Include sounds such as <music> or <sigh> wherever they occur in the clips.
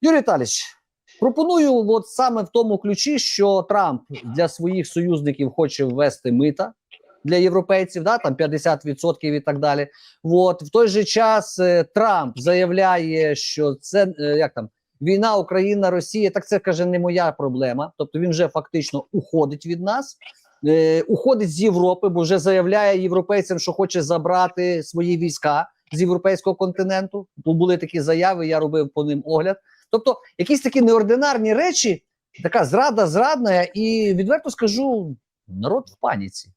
Юрій Віталійович, пропоную от саме в тому ключі, що Трамп для своїх союзників хоче ввести мита для європейців, да, там 50% і так далі. От в той же час е, Трамп заявляє, що це е, як там війна Україна, Росія. Так це каже не моя проблема. Тобто він вже фактично уходить від нас. Е, уходить з Європи, бо вже заявляє європейцям, що хоче забрати свої війська з європейського континенту. Тут були такі заяви, я робив по ним огляд. Тобто, якісь такі неординарні речі, така зрада зрадна, і відверто скажу, народ в паніці.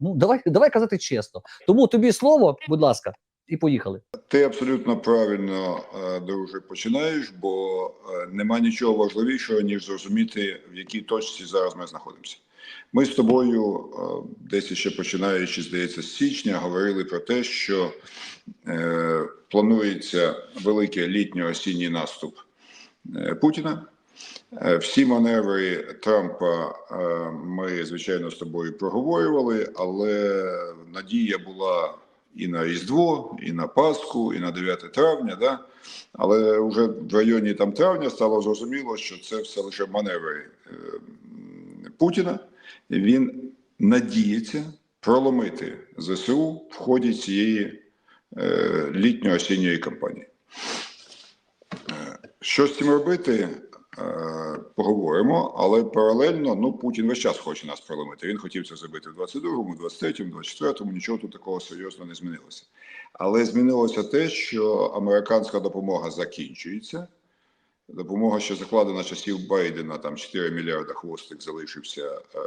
Ну, давай, давай казати чесно. Тому тобі слово, будь ласка, і поїхали. Ти абсолютно правильно, е, друже, починаєш, бо е, нема нічого важливішого, ніж зрозуміти, в якій точці зараз ми знаходимося. Ми з тобою, е, десь ще починаючи, здається, з січня, говорили про те, що е, планується великий літньо-осінній наступ Путіна. Е, Всі маневри Трампа е, ми, звичайно, з тобою проговорювали, але надія була і на Різдво, і на Пасху, і на 9 травня. Да? Але вже в районі там травня стало зрозуміло, що це все лише маневри е, Путіна. Він надіється проломити ЗСУ в ході цієї е, літньо-осінньої кампанії. Що з цим робити? Е, Поговоримо, але паралельно ну Путін весь час хоче нас проломити. Він хотів це зробити в 22-му, 23-му, 24-му, Нічого тут такого серйозного не змінилося. Але змінилося те, що американська допомога закінчується. Допомога, що закладена часів Байдена, там 4 мільярда хвостик залишився, е,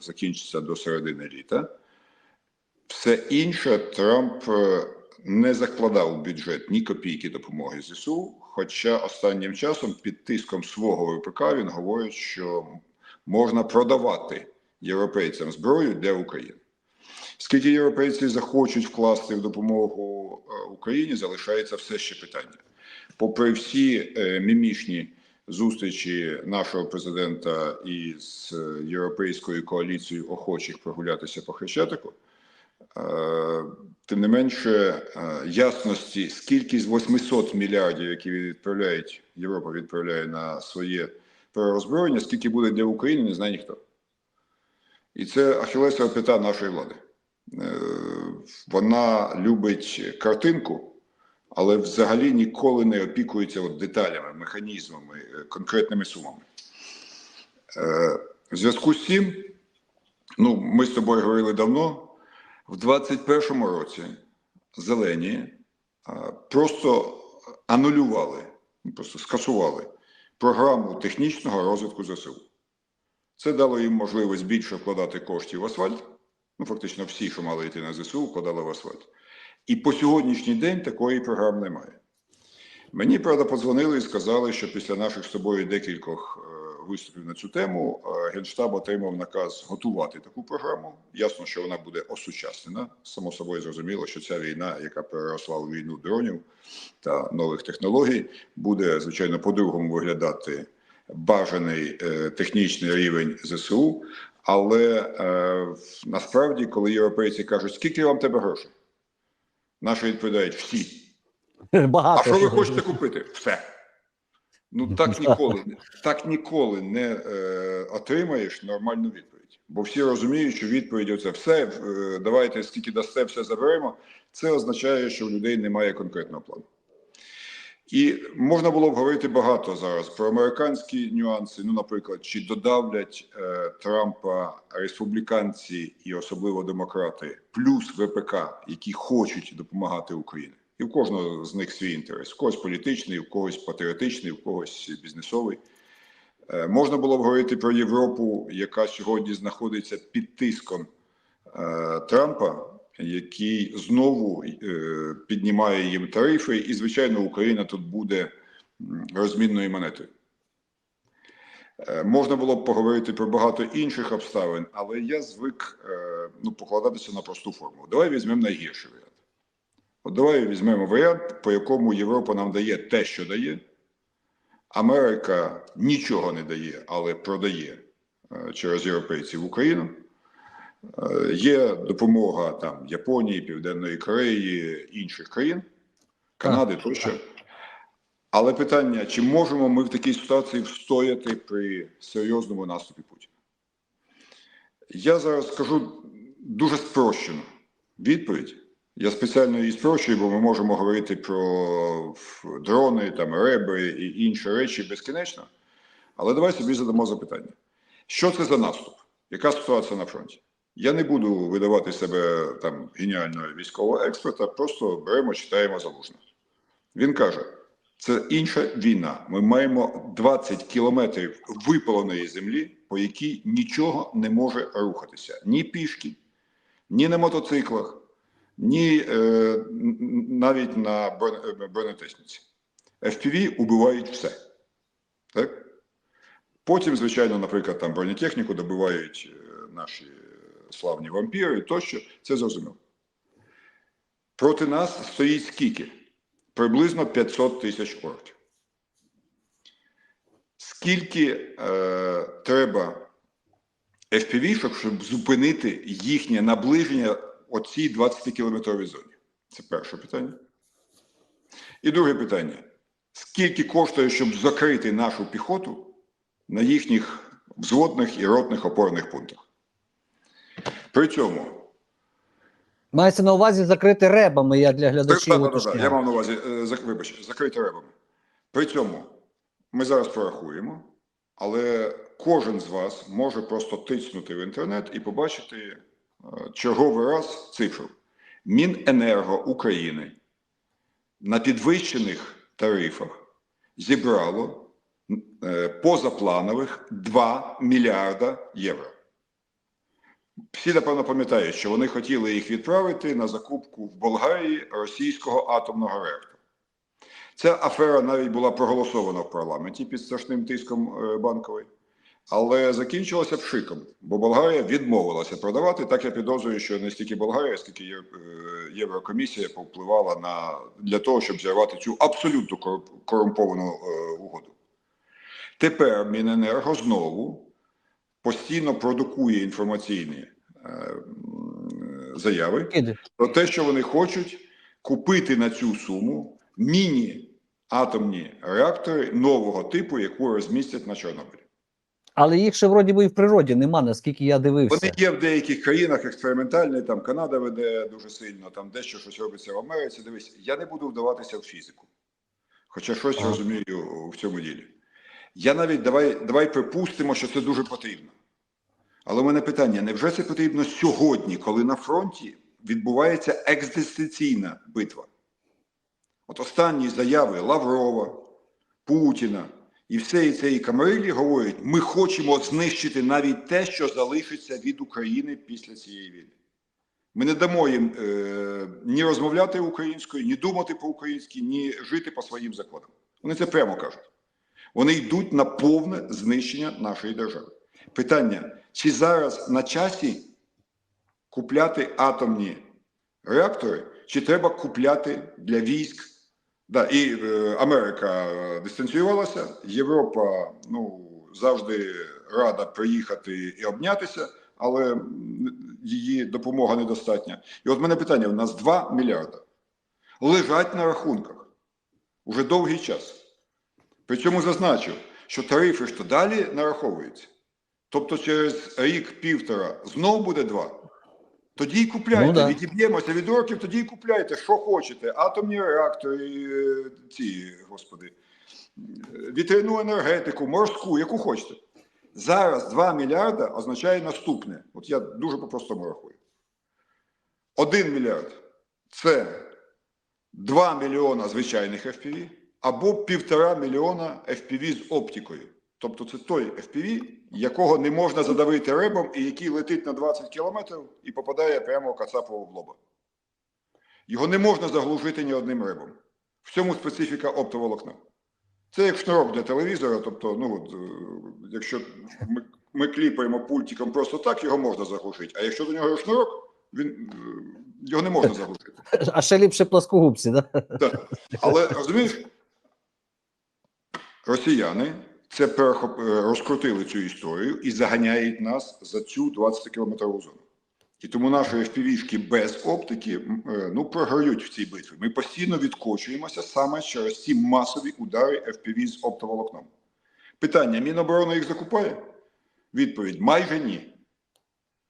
закінчиться до середини літа. Все інше Трамп е, не закладав бюджет ні копійки допомоги ЗСУ. Хоча останнім часом під тиском свого ВПК він говорить, що можна продавати європейцям зброю для України. Скільки європейці захочуть вкласти в допомогу е, Україні, залишається все ще питання. Попри всі е, мімішні зустрічі нашого президента із е, європейською коаліцією охочих прогулятися по Хрещатику, тим не менше е, ясності, скільки з 800 мільярдів, які відправляють Європа відправляє на своє перероззброєння, скільки буде для України, не знає ніхто. І це ахілесова п'ята нашої влади. Е, Вона любить картинку, але взагалі ніколи не опікується от деталями, механізмами, е, конкретними сумами. Е, В зв'язку з цим, ну, ми з тобою говорили давно, в 21-му році зелені е, просто анулювали, ну, просто скасували програму технічного розвитку ЗСУ. Це дало їм можливість більше вкладати коштів в асфальт. Ну, фактично, всі, що мали йти на ЗСУ, вкладали в асфальт. І по сьогоднішній день такої програми немає. Мені, правда, подзвонили і сказали, що після наших з тобою декількох виступів на цю тему е, Генштаб отримав наказ готувати таку програму. Ясно, що вона буде осучаснена. Само собою зрозуміло, що ця війна, яка переросла у війну дронів та нових технологій, буде, звичайно, по-другому виглядати бажаний е, технічний рівень ЗСУ. Але е, насправді, коли європейці кажуть, скільки вам тебе грошей? Наші відповідають всі. <laughs> Багато. А що ви хочете купити? Все. Ну так ніколи, так ніколи не е, отримаєш нормальну відповідь. Бо всі розуміють, що відповідь оце все, е, давайте скільки дасте, все заберемо. Це означає, що у людей немає конкретного плану. І можна було б говорити багато зараз про американські нюанси. Ну, наприклад, чи додавлять е, Трампа республіканці і особливо демократи, плюс ВПК, які хочуть допомагати Україні. І в кожного з них свій інтерес. В когось політичний, в когось патріотичний, в когось бізнесовий. Е, Можна було б говорити про Європу, яка сьогодні знаходиться під тиском е, Трампа, який знову е, піднімає їм тарифи, і, звичайно, Україна тут буде розмінною монетою. Можна було б поговорити про багато інших обставин, але я звик ну, покладатися на просту форму. Давай візьмемо найгірший варіант. От давай візьмемо варіант, по якому Європа нам дає те, що дає. Америка нічого не дає, але продає е, через європейців в Україну. Е, Є допомога там Японії, Південної Кореї, інших країн, Канади тощо. Але питання: чи можемо ми в такій ситуації встояти при серйозному наступі Путіна? Я зараз скажу дуже спрощено відповідь. Я спеціально її спрощую, бо ми можемо говорити про дрони, там, реби і інші речі безкінечно. Але давай собі задамо запитання: що це за наступ? Яка ситуація на фронті? Я не буду видавати себе там геніального військового експерта, просто беремо, читаємо залужно. Він каже: це інша війна. Ми маємо 20 кілометрів випаленої землі, по якій нічого не може рухатися ні пішки, ні на мотоциклах, ні е, навіть на е, бронетехніці. FPV убивають все. Так? Потім, звичайно, наприклад, там бронетехніку добивають е, наші славні вампіри тощо. Це зрозуміло. Проти нас стоїть скільки? Приблизно 500 тисяч орків. Скільки е, треба FPV, щоб зупинити їхнє наближення оцій 20-кілометровій зоні? Це перше питання. І друге питання: скільки коштує, щоб закрити нашу піхоту на їхніх взводних і ротних опорних пунктах? При цьому Мається на увазі закрити ребами, я для глядачів Так, так, так. Я мав на увазі, е, вибач, закрити ребами. При цьому ми зараз порахуємо, але кожен з вас може просто тиснути в інтернет і побачити черговий раз цифру. Міненерго України на підвищених тарифах зібрало е, позапланових 2 мільярда євро. Всі, напевно, пам'ятають, що вони хотіли їх відправити на закупку в Болгарії російського атомного реактора. Ця афера навіть була проголосована в парламенті під страшним тиском е, банкової, але закінчилася пшиком, бо Болгарія відмовилася продавати. Так я підозрюю, що не стільки Болгарія, скільки е, Єврокомісія повпливала на для того, щоб зірвати цю абсолютно корумповану е, угоду. Тепер Міненерго знову постійно продукує інформаційні е, заяви про те, що вони хочуть купити на цю суму міні-атомні реактори нового типу, яку розмістять на Чорнобилі. Але їх ще вроді би і в природі нема, наскільки я дивився. Вони є в деяких країнах експериментальні, там Канада веде дуже сильно, там дещо щось робиться в Америці. Дивись, я не буду вдаватися в фізику, хоча щось Ага. розумію в цьому ділі. Я навіть давай, давай припустимо, що це дуже потрібно. Але в мене питання: невже це потрібно сьогодні, коли на фронті відбувається екзистенційна битва? От останні заяви Лаврова, Путіна і всієї цієї камарилі говорять: ми хочемо знищити навіть те, що залишиться від України після цієї війни. Ми не дамо їм е, ні розмовляти українською, ні думати по-українськи, ні жити по своїм законам. Вони це прямо кажуть. Вони йдуть на повне знищення нашої держави. Питання: чи зараз на часі купляти атомні реактори, чи треба купляти для військ? Да, і е, Америка е, дистанціювалася, Європа ну, завжди рада приїхати і обнятися, але її допомога недостатня. І от мене питання: у нас 2 мільярда лежать на рахунках уже довгий час. Причому зазначив, що тарифи ж то далі нараховуються. Тобто через рік-півтора знов буде два. Тоді й купляйте, Ну да. відіб'ємося від орків, тоді й купляйте, що хочете. Атомні реактори, е, ці, господи, вітряну енергетику, морську, яку хочете. Зараз 2 мільярда означає наступне. От я дуже по-простому рахую. 1 мільярд це 2 мільйона звичайних FPV або 1,5 мільйона FPV з оптикою. Тобто це той FPV, якого не можна задавити ребом і який летить на 20 кілометрів і попадає прямо Кацапову в лоба. Його не можна заглушити ні одним ребом. В цьому специфіка оптоволокна. Це як шнурок для телевізора. Тобто, ну, от, е, якщо ми, ми кліпаємо пультиком просто так, його можна заглушити. А якщо до нього є шнурок, він, е, його не можна заглушити. А ще ліпше плоскогубці, да? Так. Але розумієш, росіяни це перехоп- е, розкрутили цю історію і заганяють нас за цю 20-кілометрову зону. І тому наші FPV-шки без оптики е, ну, програють в цій битві. Ми постійно відкочуємося саме через ці масові удари FPV з оптоволокном. Питання: Міноборони їх закупає? Відповідь: майже ні.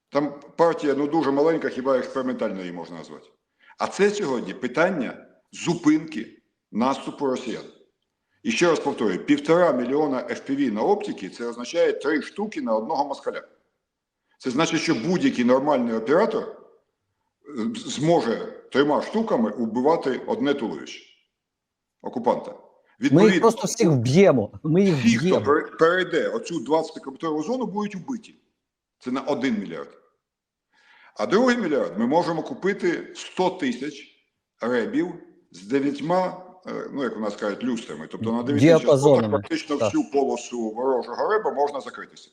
Там партія ну, дуже маленька, хіба експериментально її можна назвати. А це сьогодні питання зупинки наступу росіян. І ще раз повторюю: півтора мільйона FPV на оптики це означає три штуки на одного москаля. Це значить, що будь-який нормальний оператор е, зможе трьома штуками убивати одне туловище окупанта. Ми їх просто всіх вб'ємо. Ми їх всі, хто перейде оцю 20-кілометрову зону, будуть вбиті. Це на 1 мільярд. А другий мільярд ми можемо купити 100 тисяч ребів з дев'ятьма, е, ну як у нас кажуть, люстрами. Тобто на 9 тисяч Діапазонами. практично Так. всю полосу ворожого реба можна закритися.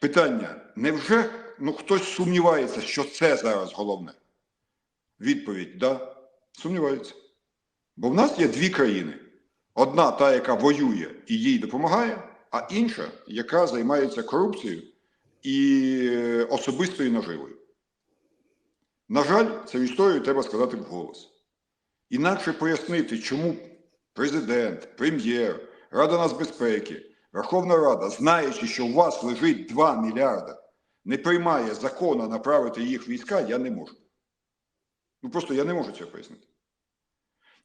Питання: невже ну, хтось сумнівається, що це зараз головне? Відповідь: да, сумнівається. Бо в нас є дві країни: одна та, яка воює і їй допомагає, а інша, яка займається корупцією і е, особистою наживою. На жаль, цю історію треба сказати вголос. Інакше пояснити, чому президент, прем'єр, Рада нацбезпеки, Верховна Рада, знаючи, що у вас лежить 2 мільярда, не приймає закону направити їх війська, я не можу. Ну просто я не можу цього пояснити.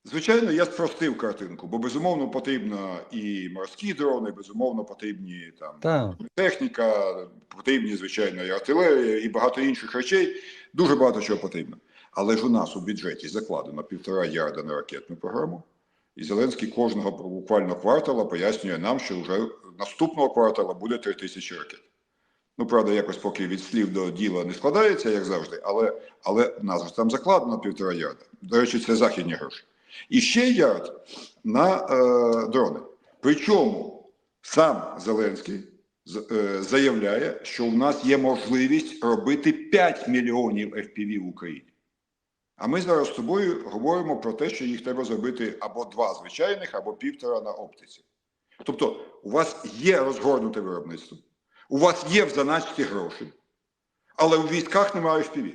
Звичайно, я спростив картинку, бо безумовно потрібно і морські дрони, безумовно, потрібні там Так. техніка, потрібні, звичайно, і артилерія, і багато інших речей. Дуже багато чого потрібно. Але ж у нас у бюджеті закладено півтора ярда на ракетну програму. І Зеленський кожного буквально квартала пояснює нам, що вже наступного квартала буде три тисячі ракет. Ну, правда, якось поки від слів до діла не складається, як завжди, але, але в нас там закладено півтора ярда. До речі, це західні гроші. І ще ярд на е, дрони. Причому сам Зеленський е, заявляє, що в нас є можливість робити 5 мільйонів FPV в Україні. А ми зараз з тобою говоримо про те, що їх треба зробити або два звичайних, або півтора на оптиці. Тобто, у вас є розгорнуте виробництво, у вас є в заначці гроші, але у військах немає FPV.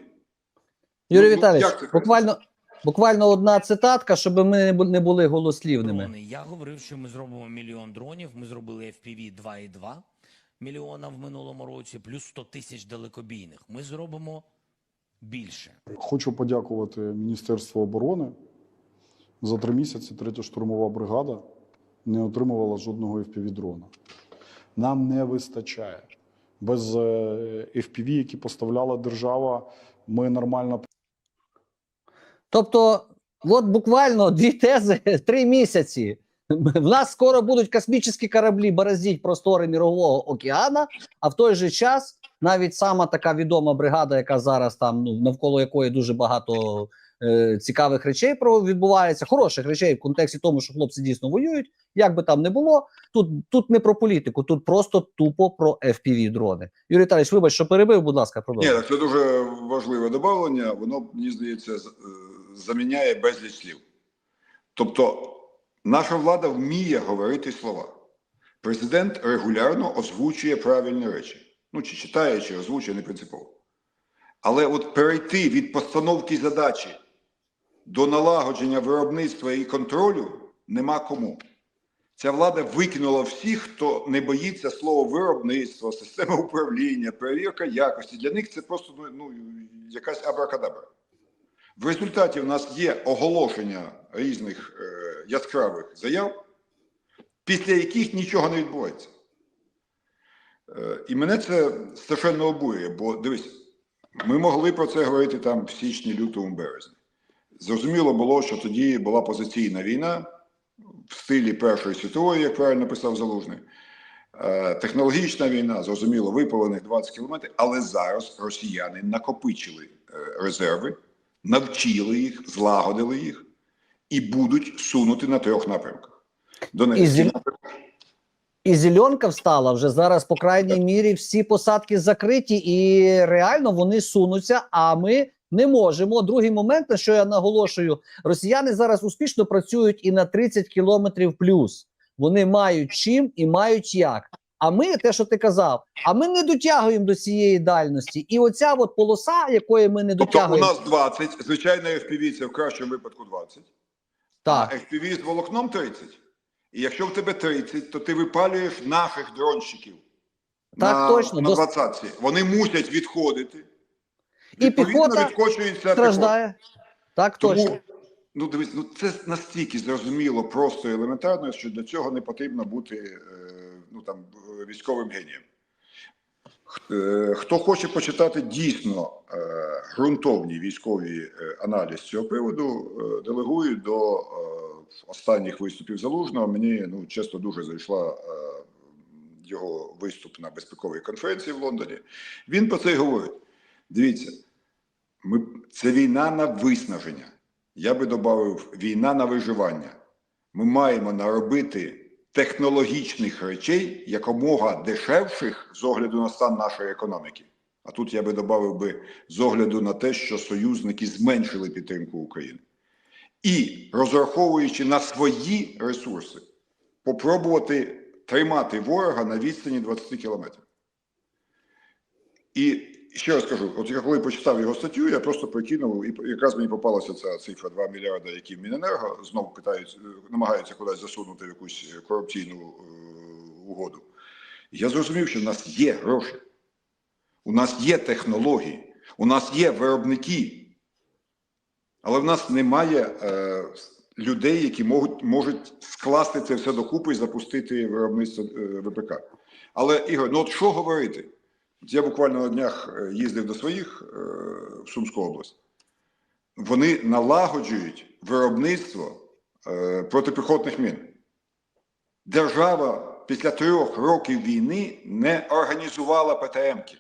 Юрій ну, Віталійович, як це буквально, буквально одна цитатка, щоб ми не не були голослівними. Дрони. Я говорив, що ми зробимо мільйон дронів. Ми зробили FPV 2,2 мільйона в минулому році, плюс 100 тисяч далекобійних. Ми зробимо більше. Хочу подякувати Міністерству оборони. За три місяці третя штурмова бригада не отримувала жодного FPV-дрона. Нам не вистачає. Без е, FPV, які поставляла держава, ми нормально Тобто, от буквально дві тези, <laughs> три місяці. В нас скоро будуть космічні кораблі бороздіть простори Мірового океана, а в той же час навіть сама така відома бригада, яка зараз там ну навколо якої дуже багато е, цікавих речей про відбувається, хороших речей в контексті тому, що хлопці дійсно воюють. Як би там не було, тут тут не про політику, тут просто тупо про FPV дрони. Юрій Віталійович, вибач, що перебив, будь ласка, Ні, продовжуй. так це дуже важливе додавлення. Воно, мені здається, е, заміняє безліч слів. Тобто, наша влада вміє говорити слова. Президент регулярно озвучує правильні речі. Ну, чи читає, чи озвучує, не принципово. Але от перейти від постановки задачі до налагодження виробництва і контролю нема кому. Ця влада викинула всіх, хто не боїться слова виробництво, система управління, перевірка якості. Для них це просто ну, ну, якась абракадабра. В результаті в нас є оголошення різних е, яскравих заяв, після яких нічого не відбувається. Е, і мене це страшенно обурює, бо дивись, ми могли про це говорити там в січні, лютому, березні. Зрозуміло було, що тоді була позиційна війна в стилі Першої світової, як правильно писав Залужний. Е, Технологічна війна, зрозуміло, випалених 20 кілометрів, але зараз росіяни накопичили е, резерви, навчили їх, злагодили їх і будуть сунути на трьох напрямках. Напрямок, І зеленка встала вже зараз, по крайній мірі, всі посадки закриті, і реально вони сунуться. А ми не можемо. Другий момент, на що я наголошую, росіяни зараз успішно працюють і на 30 кілометрів плюс. Вони мають чим і мають як. А ми, те, що ти казав, а ми не дотягуємо до цієї дальності. І оця от полоса, якої ми не Тобто у нас 20, звичайно, FPV це в кращому випадку 20, так, а FPV з волокном 30. І якщо в тебе 30, то ти випалюєш наших дронщиків. Так, на, точно. На Дос- 20. Вони мусять відходити. І піхота відкочується піхота. страждає. Так, точно. Ну дивись, ну це настільки зрозуміло, просто елементарно, що для цього не потрібно бути е, ну там військовим генієм. Е, Хто хоче почитати дійсно е, ґрунтовні військові аналіз цього приводу, делегую до останніх виступів залужного. Мені ну чесно дуже зайшла е, його виступ на безпековій конференції в Лондоні. Він про це й говорить. Дивіться, ми, це війна на виснаження. Я би додав війна на виживання. Ми маємо наробити технологічних речей якомога дешевших з огляду на стан нашої економіки. А тут я би додав би з огляду на те, що союзники зменшили підтримку України. І розраховуючи на свої ресурси, попробувати тримати ворога на відстані 20 кілометрів. І ще раз кажу: от я коли почитав його статтю, я просто прикинув, і якраз мені попалася ця цифра 2 мільярда, які Міненерго знову питають, намагаються кудись засунути в якусь корупційну е, угоду. Я зрозумів, що в нас є гроші, у нас є технології, у нас є виробники, але в нас немає е, людей, які можуть, можуть скласти це все докупи і запустити виробництво е, ВПК. Але Ігор, ну от що говорити? Я буквально на днях е, їздив до своїх е, в Сумську область. Вони налагоджують виробництво е, протипіхотних мін. Держава після трьох років війни не організувала ПТМки.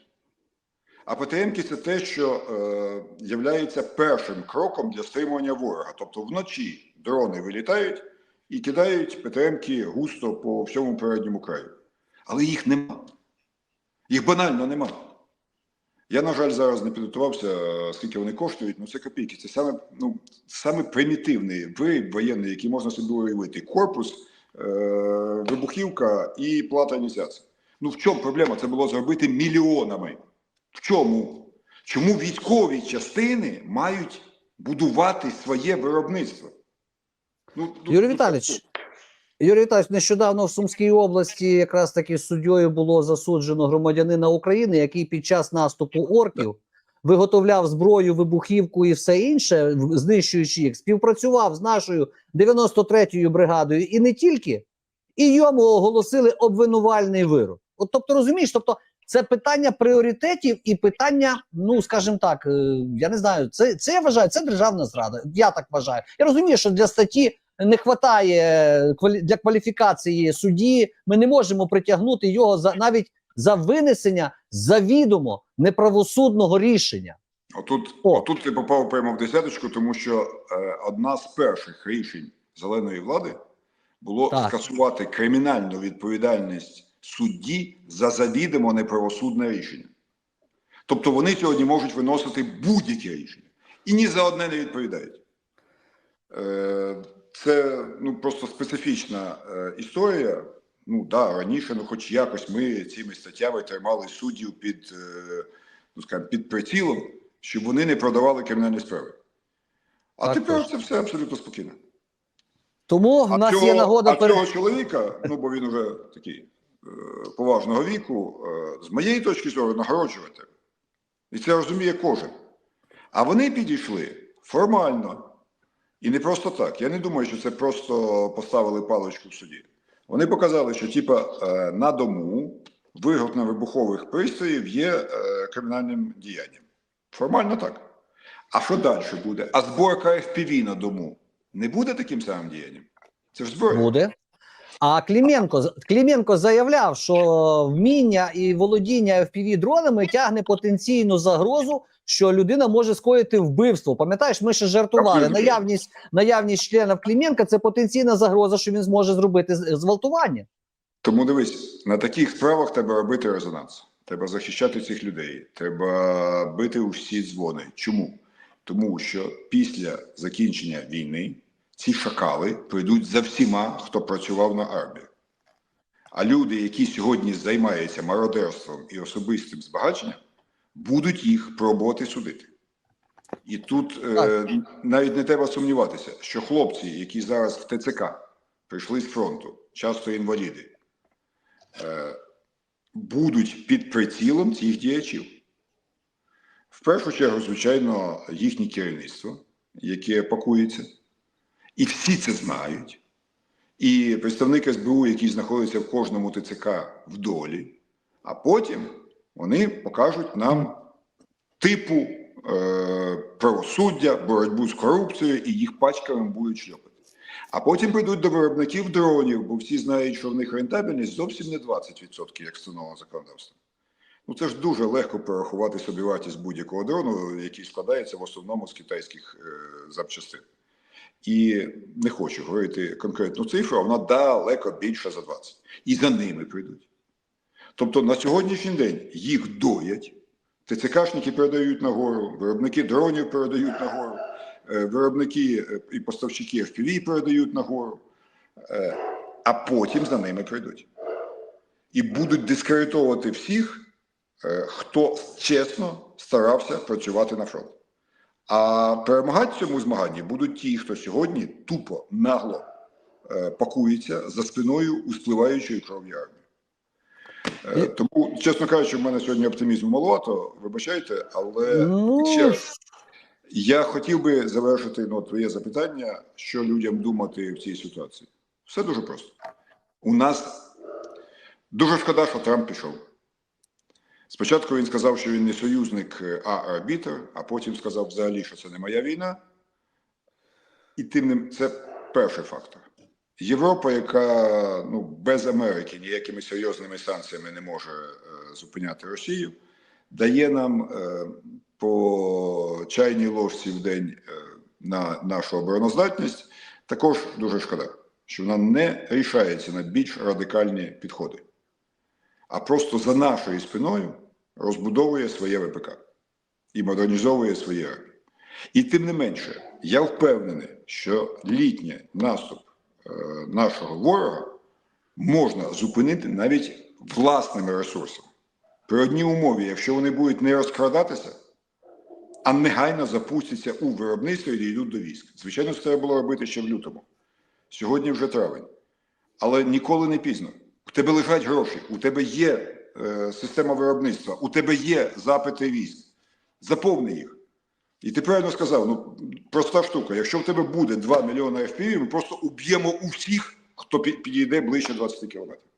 А ПТМки це те, що е, являється першим кроком для стримування ворога. Тобто вночі дрони вилітають і кидають ПТМки густо по всьому передньому краю. Але їх нема. Їх банально нема. Я, на жаль, зараз не підготувався, е, скільки вони коштують. Ну, це копійки. Це саме, ну, саме примітивний виріб воєнний, який можна собі уявити. Корпус, е, вибухівка і плата ініціації. Ну в чому проблема? Це було зробити мільйонами. В чому? Чому військові частини мають будувати своє виробництво? Ну, Юрій Віталійович, Юрій Віталійович, нещодавно в Сумській області якраз таки суддєю було засуджено громадянина України, який під час наступу орків виготовляв зброю, вибухівку і все інше, знищуючи їх, співпрацював з нашою 93-ю бригадою і не тільки, і йому оголосили обвинувальний вирок. От тобто, розумієш, тобто це питання пріоритетів і питання, ну скажімо так, е, я не знаю, це, це я вважаю, це державна зрада. Я так вважаю. Я розумію, що для статті не вистачає для кваліфікації судді. Ми не можемо притягнути його за навіть за винесення завідомо неправосудного рішення. Отут, О. отут ти попав прямо в десяточку, тому що е, одна з перших рішень зеленої влади було Так. скасувати кримінальну відповідальність судді за завідомо неправосудне рішення. Тобто вони сьогодні можуть виносити будь-яке рішення і ні за одне не відповідають. Е, це ну, просто специфічна е, історія. Ну да, раніше, ну хоч якось ми цими статтями тримали суддів під, е, ну, скажімо, під прицілом, щоб вони не продавали кримінальні справи. А Так тепер це все абсолютно спокійно. Тому в нас цього, є нагода а пере- цього чоловіка, ну бо він уже такий поважного віку, е, з моєї точки зору, нагороджувати. І це розуміє кожен. А вони підійшли формально. І не просто так. Я не думаю, що це просто поставили паличку в суді. Вони показали, що типа е, на дому виготовлення вибухових пристроїв є е, кримінальним діянням. Формально так. А що далі буде? А зборка FPV на дому не буде таким самим діянням? Це ж зброя. Буде. А Кліменко, Кліменко заявляв, що вміння і володіння fpv дронами тягне потенційну загрозу, що людина може скоїти вбивство. Пам'ятаєш, ми ще жартували. Наявність, наявність члена Кліменка це потенційна загроза, що він зможе зробити зґвалтування. Тому дивись, на таких справах треба робити резонанс. Треба захищати цих людей. Треба бити у всі дзвони. Чому? Тому що після закінчення війни ці шакали прийдуть за всіма, хто працював на армію. А люди, які сьогодні займаються мародерством і особистим збагаченням, будуть їх пробувати судити. І тут е, навіть не треба сумніватися, що хлопці, які зараз в ТЦК прийшли з фронту, часто інваліди, е, будуть під прицілом цих діячів. В першу чергу, звичайно, їхнє керівництво, яке пакується, і всі це знають. І представник СБУ, який знаходиться в кожному ТЦК в долі, а потім вони покажуть нам типу е, правосуддя, боротьбу з корупцією, і їх пачками будуть шльопати. А потім прийдуть до виробників дронів, бо всі знають, що в них рентабельність зовсім не 20%, як встановлено законодавством. Ну це ж дуже легко порахувати собівартість будь-якого дрону, який складається в основному з китайських е, запчастин. І не хочу говорити конкретну цифру, а вона далеко більша за 20. І за ними прийдуть. Тобто на сьогоднішній день їх доять, ТЦКшники передають нагору, виробники дронів передають нагору, е, виробники е, і поставщики FPV передають нагору, е, а потім за ними прийдуть. І будуть дискредитовувати всіх, хто чесно старався працювати на фронт. А перемагати в цьому змаганні будуть ті, хто сьогодні тупо, нагло е, пакується за спиною у спливаючої кров'ї армії. Е, тому, чесно кажучи, в мене сьогодні оптимізму маловато, вибачайте, але Ну, ще раз, я хотів би завершити ну, твоє запитання, що людям думати в цій ситуації. Все дуже просто. У нас дуже шкода, що Трамп пішов. Спочатку він сказав, що він не союзник, е, а арбітр, а потім сказав взагалі, що це не моя війна. І тим не це перший фактор. Європа, яка ну, без Америки ніякими серйозними санкціями не може е, зупиняти Росію, дає нам е, по чайній ложці в день е, на нашу обороноздатність. Також дуже шкода, що вона не рішається на більш радикальні підходи, а просто за нашою спиною розбудовує своє ВПК і модернізовує своє армію. І тим не менше, я впевнений, що літній наступ е, нашого ворога можна зупинити навіть власними ресурсами. При одній умові, якщо вони будуть не розкрадатися, а негайно запустяться у виробництво і йдуть до військ. Звичайно, це треба було робити ще в лютому. Сьогодні вже травень. Але ніколи не пізно. У тебе лежать гроші, у тебе є е, система виробництва, у тебе є запити військ. Заповни їх. І ти правильно сказав, ну проста штука. Якщо в тебе буде 2 мільйони FPV, ми просто уб'ємо усіх, хто підійде ближче 20 кілометрів.